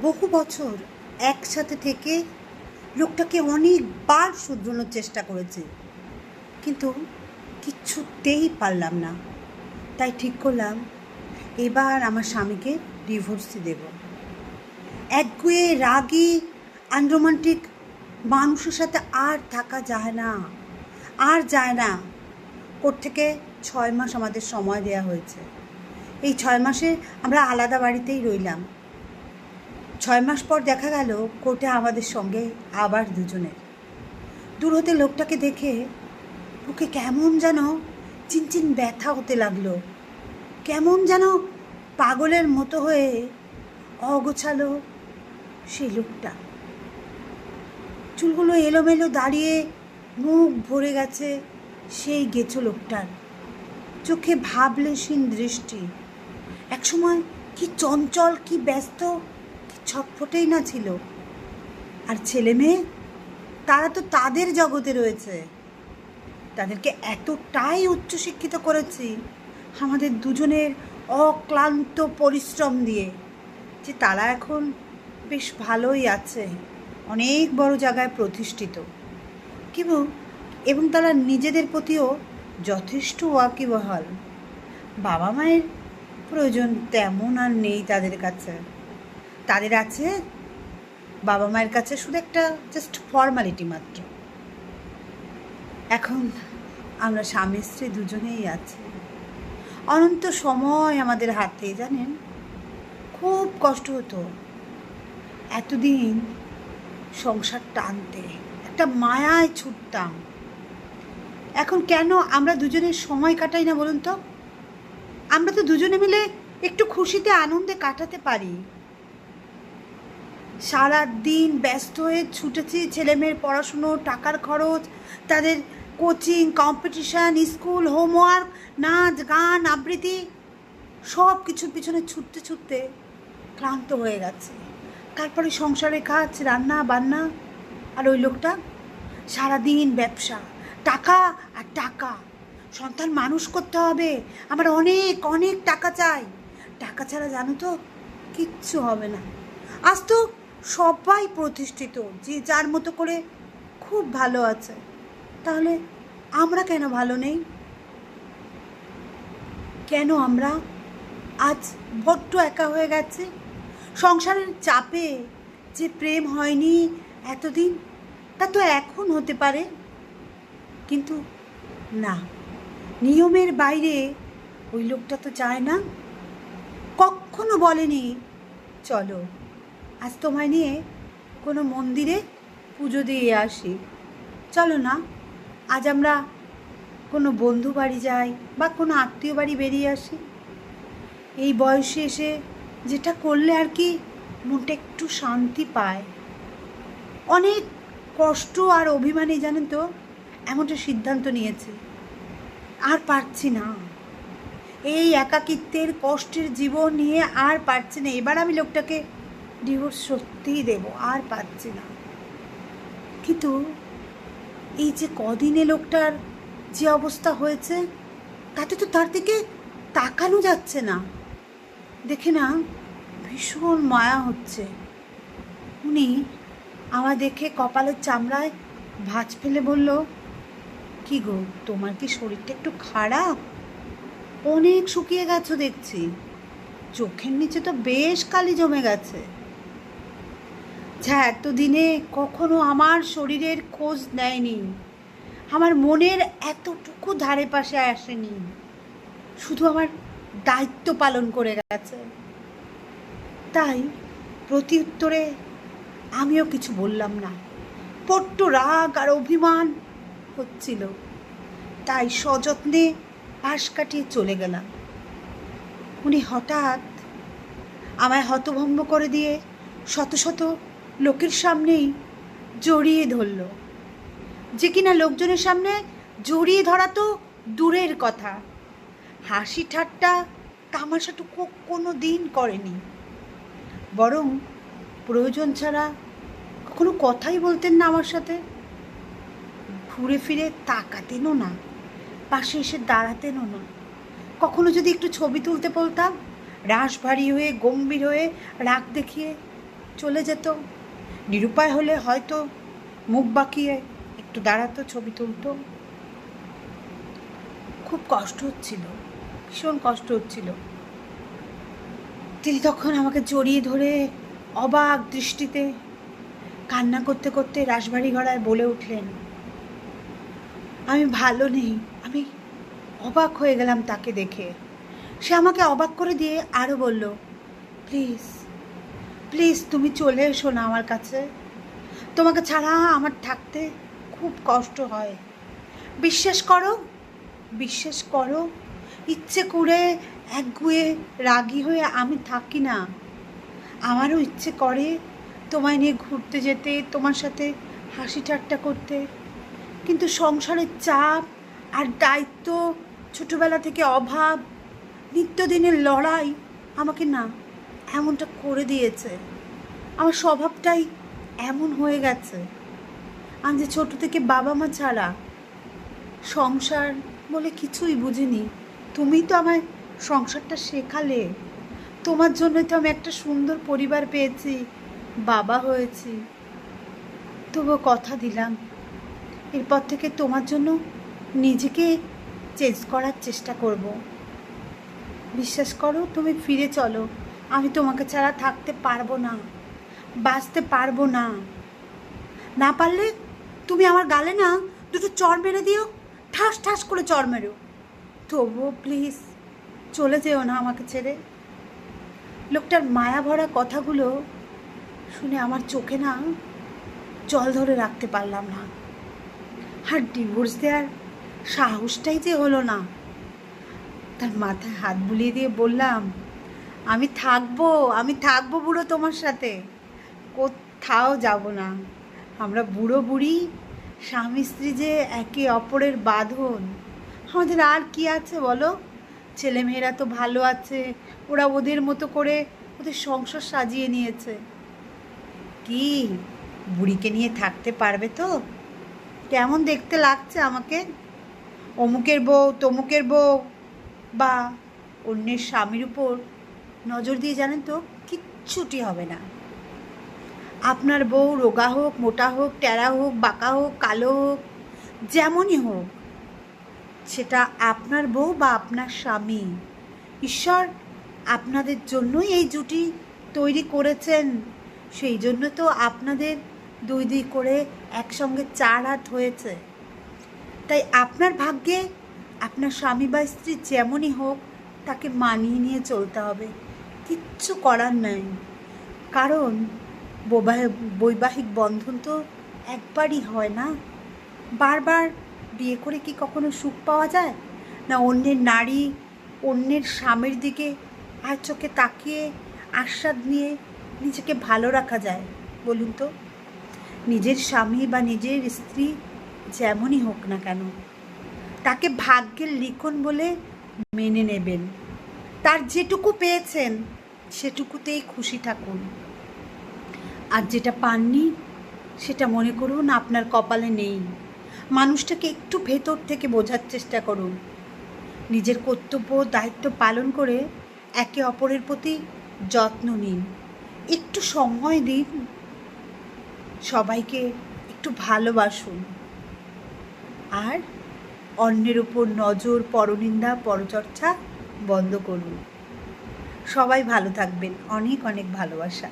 বহু বছর একসাথে থেকে লোকটাকে অনেকবার শুধরানোর চেষ্টা করেছে। কিন্তু কিচ্ছুতেই পারলাম না। তাই ঠিক করলাম, এবার আমার স্বামীকে ডিভোর্সই দেব। একগুয়ে রাগী আনরোমান্টিক মানুষের সাথে আর থাকা যায় না, আর যায় না। ওর থেকে ছয় মাস আমাদের সময় দেওয়া হয়েছে। এই ছয় মাসে আমরা আলাদা বাড়িতেই রইলাম। ছয় মাস পর দেখা গেল কোর্টে আমাদের সঙ্গে আবার দুজনের। দূর হতে লোকটাকে দেখে বুকে কেমন যেন চিনচিন ব্যথা হতে লাগল। কেমন যেন পাগলের মতো হয়ে অগোছালো সেই লোকটা। চুলগুলো এলোমেলো দাঁড়িয়ে মুখ ভরে গেছে সেই গেছো লোকটার। চোখে ভাবলেশীন দৃষ্টি। একসময় কি চঞ্চল, কি ব্যস্ত ছটফটেই না ছিল। আর ছেলে মেয়ে, তারা তো তাদের জগতে রয়েছে। তাদেরকে এতটাই উচ্চশিক্ষিত করেছি আমাদের দুজনের অক্লান্ত পরিশ্রম দিয়ে যে তারা এখন বেশ ভালোই আছে, অনেক বড় জায়গায় প্রতিষ্ঠিত। কিন্তু এবং তারা নিজেদের প্রতিও যথেষ্ট ওয়াকিবহাল। বাবা মায়ের প্রয়োজন তেমন আর নেই তাদের কাছে। তাদের আছে, বাবা মায়ের কাছে শুধু একটা জাস্ট ফর্মালিটি মাত্র। এখন আমরা স্বামী, স্ত্রী দুজনেই আছি। অনন্ত সময় আমাদের হাতে, জানেন? খুব কষ্ট হতো। এতদিন সংসার টানতে একটা মায়ায় ছুটতাম। এখন কেন আমরা দুজনে সময় কাটাই না বলুন তো? আমরা তো দুজনে মিলে একটু খুশিতে, আনন্দে কাটাতে পারি। সারা দিন ব্যস্ত হয়ে ছুটেছি ছেলেমেয়ের পড়াশুনো, টাকার খরচ, তাদের কোচিং কম্পিটিশান স্কুল হোমওয়ার্ক নাচ, গান, আবৃত্তি, সব কিছুর পিছনে ছুটতে ছুটতে ক্লান্ত হয়ে গেছে। তারপরে সংসারের কাজ, রান্না, বান্না, আর ওই লোকটা সারাদিন ব্যবসা, টাকা আর টাকা। সন্তান মানুষ করতে হবে, আমার অনেক অনেক টাকা চাই। টাকা ছাড়া জানো তো কিচ্ছু হবে না। আজ তো সবাই প্রতিষ্ঠিত, যে যার মতো করে খুব ভালো আছে। তাহলে আমরা কেন ভালো নেই? কেন আমরা আজ বড্ড একা হয়ে গেছে? সংসারের চাপে যে প্রেম হয়নি এতদিন, তা তো এখন হতে পারে। কিন্তু না, নিয়মের বাইরে ওই লোকটা তো চায় না। কখনো বলেনি, চলো আজ তোমায় নিয়ে কোনো মন্দিরে পুজো দিয়ে আসি। চলো না, আজ আমরা কোনো বন্ধু বাড়ি যাই বা কোনো আত্মীয় বাড়ি বেরিয়ে আসি। এই বয়সে এসে যেটা করলে আর কি মনটা একটু শান্তি পায়। অনেক কষ্ট আর অভিমানে জানেন তো, এমনটা সিদ্ধান্ত নিয়েছে। আর পারছি না। এই একাকিত্বের কষ্টের জীবন নিয়ে আর পারছি না। এবার আমি লোকটাকে ডিভোর্স সত্যিই দেবো, আর পারছি না। কিন্তু এই যে কদিনে লোকটার যে অবস্থা হয়েছে, তাতে তো তার দিকে তাকানো যাচ্ছে না। দেখে না ভীষণ মায়া হচ্ছে। উনি আমার দেখে কপালের চামড়ায় ভাঁজ ফেলে বলল, কি গো, তোমার কি শরীরটা একটু খারাপ? অনেক শুকিয়ে গেছো দেখছি। চোখের নিচে তো বেশ কালি জমে গেছে। যা এতদিনে কখনো আমার শরীরের খোঁজ নেয়নি। আমার মনের এতটুকু ধারে পাশে আসেনি। শুধু আমার দায়িত্ব পালন করে গেছে। তাই প্রতি উত্তরে আমিও কিছু বললাম না। পট্ট রাগ আর অভিমান হচ্ছিল। তাই সযত্নে পাশ কাটিয়ে চলে গেলাম। উনি হঠাৎ আমায় হতভম্ব করে দিয়ে শত শত লোকের সামনেই জড়িয়ে ধরল। যে কিনা লোকজনের সামনে জড়িয়ে ধরা তো দূরের কথা। হাসি ঠাট্টা তামাশাটুকু কোনো দিন করেনি। বরং প্রয়োজন ছাড়া কখনো কথাই বলতেন না আমার সাথে। ঘুরে ফিরে তাকাতেনও না, পাশে এসে দাঁড়াতেনও না। কখনো যদি একটু ছবি তুলতে বলতাম রাস ভারী হয়ে, গম্ভীর হয়ে রাগ দেখিয়ে চলে যেত। নিরুপায় হলে হয়তো মুখ বাঁকিয়ে একটু দাঁড়াতো, ছবি তুলতো। খুব কষ্ট হচ্ছিল, ভীষণ কষ্ট হচ্ছিল। তিনি তখন আমাকে জড়িয়ে ধরে অবাক দৃষ্টিতে কান্না করতে করতে রাসবাড়ি গড়ায় বলে উঠলেন, আমি ভালো নেই, আমি অবাক হয়ে গেলাম তাকে দেখে। সে আমাকে অবাক করে দিয়ে আরও বলল, প্লিজ প্লিজ তুমি চলে এসো না আমার কাছে। তোমাকে ছাড়া আমার থাকতে খুব কষ্ট হয়। বিশ্বাস করো বিশ্বাস করো, ইচ্ছে করে একগুয়ে রাগী হয়ে আমি থাকি না। আমারও ইচ্ছে করে তোমায় নিয়ে ঘুরতে যেতে, তোমার সাথে হাসি ঠাট্টা করতে। কিন্তু সংসারের চাপ আর দায়িত্ব, ছোটবেলা থেকে অভাব, নিত্যদিনের লড়াই আমাকে না এমনটা করে দিয়েছে। আমার স্বভাবটাই এমন হয়ে গেছে। আমি যে ছোট থেকে বাবা মা ছাড়া সংসার বলে কিছুই বুঝিনি। তুমি তো আমায় সংসারটা শেখালে। তোমার জন্য তো আমি একটা সুন্দর পরিবার পেয়েছি, বাবা হয়েছি। তবুও কথা দিলাম। এরপর থেকে তোমার জন্য নিজেকে চেঞ্জ করার চেষ্টা করব। বিশ্বাস করো, তুমি ফিরে চলো। আমি তোমাকে ছাড়া থাকতে পারব না, বাঁচতে পারব না। না পারলে তুমি আমার গালে না দুটো চর মেরে দিও, ঠাস ঠাস করে চর মেরো। তবুও প্লিজ চলে যেও না আমাকে ছেড়ে। লোকটার মায়া ভরা কথাগুলো শুনে আমার চোখে না জল ধরে রাখতে পারলাম না। আর ডিভোর্স দেওয়ার সাহসটাই যে হলো না। তার মাথায় হাত বুলিয়ে দিয়ে বললাম আমি থাকব আমি থাকব বুড়ো তোমার সাথে। কোথাও যাব না। আমরা বুড়ো বুড়ি, স্বামী স্ত্রী যে একে অপরের বাঁধন। আমাদের আর কি আছে বলো? ছেলেমেয়েরা তো ভালো আছে, ওরা ওদের মতো করে ওদের সংসার সাজিয়ে নিয়েছে। কি? বুড়িকে নিয়ে থাকতে পারবে তো? কেমন দেখতে লাগছে আমাকে? অমুকের বউ, তমুকের বউ, বা অন্যের স্বামীর উপর নজর দিয়ে জানেন তো, কিচ্ছুটি হবে না। আপনার বউ রোগা হোক, মোটা হোক ট্যাড়া হোক, বাঁকা হোক, কালো হোক, যেমনই হোক, সেটা আপনার বউ বা আপনার স্বামী। ঈশ্বর আপনাদের জন্যই এই জুটি তৈরি করেছেন। সেই জন্য তো আপনাদের দুই দুই করে একসঙ্গে চার হাত হয়েছে। তাই আপনার ভাগ্যে আপনার স্বামী বা স্ত্রী যেমনই হোক, তাকে মানিয়ে নিয়ে চলতে হবে। কিচ্ছু করার নাই। কারণ বৈবাহ- বৈবাহিক বন্ধন তো একবারই হয় না। বারবার বিয়ে করে কি কখনো সুখ পাওয়া যায়? না অন্যের নারী, অন্যের স্বামীর দিকে আর চোখে তাকিয়ে আস্বাদ নিয়ে নিজেকে ভালো রাখা যায়, বলুন তো? নিজের স্বামী বা নিজের স্ত্রী যেমনই হোক না কেন, তাকে ভাগ্যের লিখন বলে মেনে নেবেন। তার যেটুকু পেয়েছেন, সেটুকুতেই খুশি থাকুন। আর যেটা পাননি, সেটা মনে করুন আপনার কপালে নেই। মানুষটাকে একটু ভেতর থেকে বোঝার চেষ্টা করুন। নিজের কর্তব্য দায়িত্ব পালন করে একে অপরের প্রতি যত্ন নিন। একটু সময় দিন। সবাইকে একটু ভালোবাসুন। আর অন্যের উপর নজর, পরনিন্দা, পরচর্চা বন্ধ করুন। সবাই ভালো থাকবেন। অনেক অনেক ভালোবাসা।